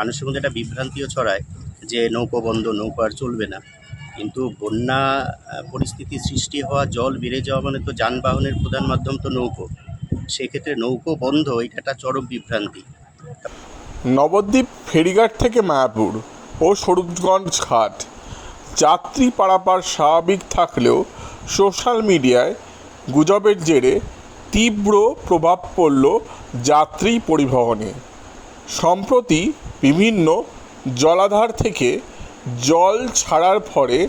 মানুষের মধ্যে একটা বিভ্রান্তিও ছড়ায় যে নৌকো বন্ধ, নৌকো আর চলবে না। কিন্তু বন্যা পরিস্থিতি সৃষ্টি হওয়া, জল বেড়ে যাওয়া মানে তো যানবাহনের প্রধান মাধ্যম তো নৌকো। সেক্ষেত্রে নৌকো বন্ধ, এটা একটা চরম বিভ্রান্তি। নবদ্বীপ, ফেরিঘাট থেকে মায়াপুর ও স্বরূপগঞ্জ ঘাট। যাত্রী পারাপার স্বাভাবিক থাকলেও সোশ্যাল মিডিয়ায় গুজবের জেরে তীব্র প্রভাব পড়ল যাত্রী পরিবহনে। সম্প্রতি বিভিন্ন জলাধার থেকে জল ছাড়ার ফলে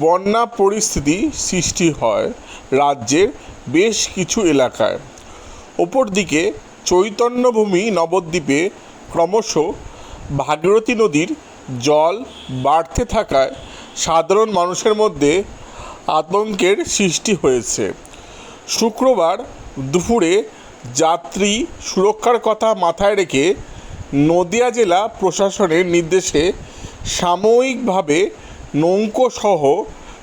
বন্যা পরিস্থিতি সৃষ্টি হয় রাজ্যের বেশ কিছু এলাকায়। অপরদিকে চৈতন্যভূমি নবদ্বীপে ক্রমশ ভাগীরথী নদীর জল বাড়তে থাকায় সাধারণ মানুষের মধ্যে আতঙ্কের সৃষ্টি হয়েছে। শুক্রবার দুপুরে যাত্রী সুরক্ষার কথা মাথায় রেখে নদিয়া জেলা প্রশাসনের নির্দেশে সাময়িকভাবে নৌকোসহ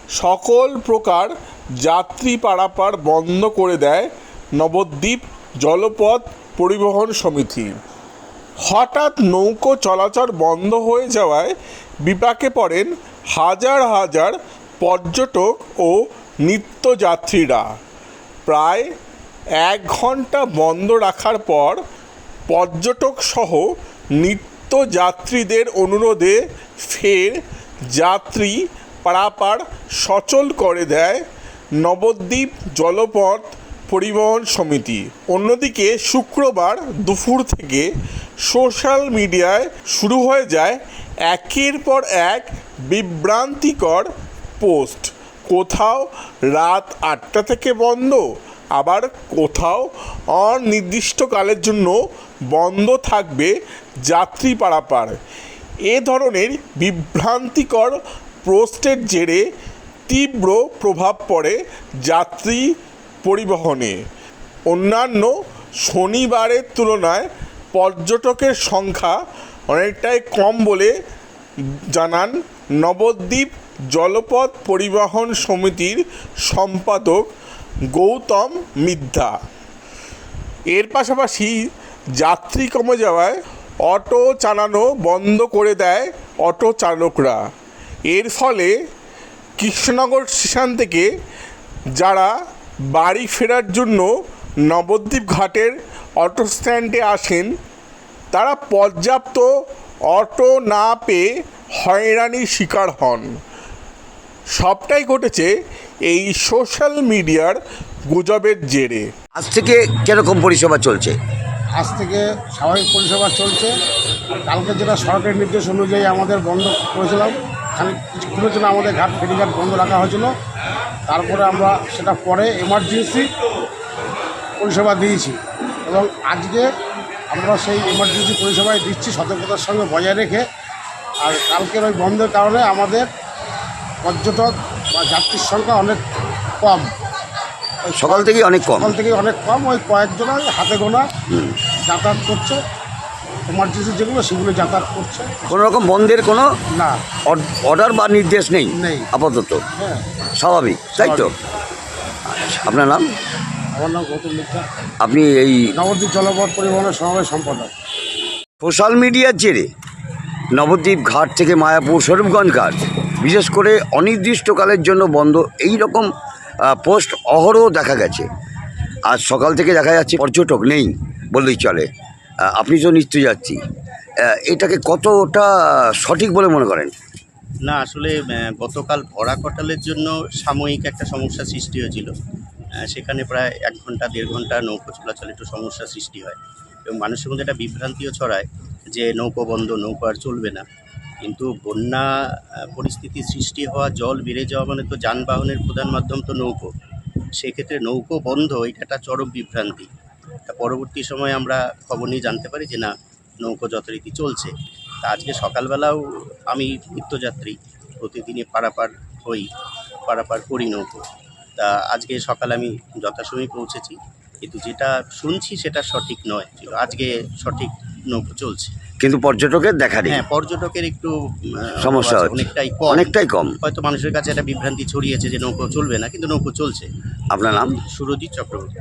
সকল প্রকার যাত্রী পারাপার বন্ধ করে দেয় নবদ্বীপ জলপথ পরিবহন সমিতি। হঠাৎ নৌকো চলাচল বন্ধ হয়ে যাওয়ায় বিপাকে পড়েন হাজার হাজার পর্যটক ও নিত্যযাত্রীরা। প্রায় এক ঘণ্টা বন্ধ রাখার পর পর্যটক সহ নিত্যযাত্রীদের অনুরোধে ফের যাত্রী পারাপার সচল করে দেয় নবদ্বীপ জলপথ পরিবহন সমিতি। অন্যদিকে শুক্রবার দুপুর থেকে সোশ্যাল মিডিয়ায় শুরু হয়ে যায় একের পর এক বিভ্রান্তিকর পোস্ট। কোথাও রাত আটটা থেকে বন্ধ আবার কোথাও অনির্দিষ্টকালের জন্য বন্ধ থাকবে যাত্রী পারাপার। এ ধরনের বিভ্রান্তিকর পোস্টের জেরে তীব্র প্রভাব পড়ে যাত্রী পরিবহনে। অন্যান্য শনিবারের তুলনায় পর্যটকের সংখ্যা অনেকটাই কম বলে জানান নবদ্বীপ জলপথ পরিবহন সমিতির সম্পাদক গৌতম মিদ্যা এর পাশাপাশি যাত্রী কমে যাওয়ায় অটো চালানো বন্ধ করে দেয় অটো চালকরা। এর ফলে কৃষ্ণনগর স্টেশন থেকে যারা বাড়ি ফেরার জন্য নবদ্বীপ ঘাটের অটো স্ট্যান্ডে আসেন, তারা পর্যাপ্ত অটো না পেয়ে হয়রানির শিকার হন। সবটাই ঘটেছে এই সোশ্যাল মিডিয়ার গুজবের জেরে। আজ থেকে কীরকম পরিষেবা চলছে? আজ থেকে স্বাভাবিক পরিষেবা চলছে। কালকে যেটা সরকারি নির্দেশ অনুযায়ী আমাদের বন্ধ করেছিলাম খালি কিছুক্ষণের জন্য আমাদের ঘাট ফেরিঘাট বন্ধ রাখা হয়েছিল। তারপরে আমরা সেটা পরে এমার্জেন্সি পরিষেবা দিয়েছি এবং আজকে আমরা সেই এমার্জেন্সি পরিষেবায় দিচ্ছি সতর্কতার সঙ্গে বজায় রেখে। আর কালকের ওই বন্ধের কারণে আমাদের পর্যটক বা যাত্রীর সংখ্যা অনেক কম। সকাল থেকেই অনেক কম। সকাল থেকে অনেক কম ওই কয়েকজন হাতে গোনা যাতায়াত করছে। এমার্জেন্সি যেগুলো সেগুলো যাতায়াত করছে। কোনো রকম বন্ধের কোনো না। অর্ডার বা নির্দেশ নেই? নেই। আপাতত। হ্যাঁ। স্বাভাবিক তাই তো? আচ্ছা আপনার নাম? আমার নাম গৌতম মিত্রা। আপনি এই নবদ্বীপ জলপথ পরিবহনের সমাবেশ সম্পাদক। সোশ্যাল মিডিয়ার জেরে নবদ্বীপ ঘাট থেকে মায়াপুর স্বরূপগঞ্জ ঘাট বিশেষ করে অনির্দিষ্টকালের জন্য বন্ধ এই রকম পোস্ট অহরহ দেখা গেছে। আজ সকাল থেকে দেখা যাচ্ছে পর্যটক নেই বললেই চলে। আপনি তো নিত্যযাত্রী এটাকে কতটা সঠিক বলে মনে করেন? না, আসলে গতকাল ভরা কটালের জন্য সাময়িক একটা সমস্যা সৃষ্টি হয়েছিল। সেখানে প্রায় এক ঘণ্টা, দেড় ঘণ্টা নৌকো চলাচলে একটু সমস্যা সৃষ্টি হয়। এবং মানুষের মধ্যে একটা বিভ্রান্তিও ছড়ায় যে নৌকো বন্ধ, নৌকো আর চলবে না। কিন্তু বন্যা পরিস্থিতি সৃষ্টি হওয়া, জল বেড়ে যাওয়া মানে তো যানবাহনের প্রধান মাধ্যম তো নৌকো। সেক্ষেত্রে নৌকো বন্ধ, এটা একটা চরম বিভ্রান্তি। তা পরবর্তী সময়ে আমরা খবর নিয়ে জানতে পারি যে না, নৌকো যথারীতি চলছে। তা আজকে সকালবেলাও আমি নিত্যযাত্রী প্রতিদিনই পারাপার হই, পারাপার করি নৌকো। তা আজকে সকালে আমি যথাসময়ে পৌঁছেছি, কিন্তু যেটা শুনছি সেটা সঠিক নয় আজকে সঠিক নৌকো চলছে। কিন্তু পর্যটকের দেখা নেই। হ্যাঁ পর্যটকের একটু সমস্যা হচ্ছে। অনেকটাই কম। অনেকটাই কম। হয়তো মানুষের কাছে একটা বিভ্রান্তি ছড়িয়েছে যে নৌকো চলবে না কিন্তু নৌকো চলছে। আপনার নাম? সুরজিৎ চক্রবর্তী।